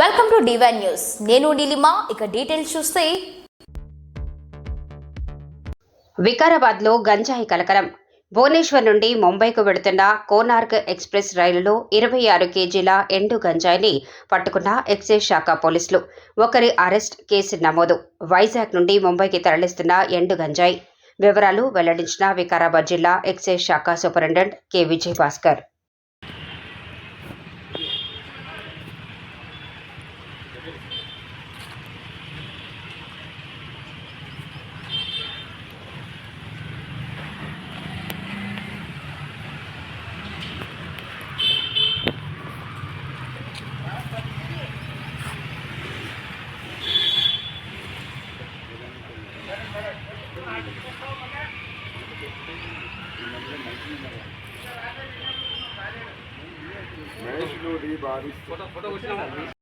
Welcome to divine news నేను నీలిమా ఇక details చూస్తే. వికారాబాద్లో గంజాయి కలకలం. భువనేశ్వర్ నుండి ముంబైకు వెడుతున్న కోనార్క్ ఎక్స్ప్రెస్ రైలులో ఇరవై ఆరు కేజీల ఎండు గంజాయిని పట్టుకున్న ఎక్సైజ్ శాఖ పోలీసులు. ఒకరి అరెస్ట్ కేసు నమోదు. వైజాగ్ నుండి ముంబైకి తరలిస్తున్న ఎండు గంజాయి. వివరాలు వెల్లడించిన వికారాబాద్ జిల్లా ఎక్సైజ్ శాఖ సూపరింటెండెంట్ కె. విజయ్ భాస్కర్ మహేష్లో రీ బాధిస్తుంది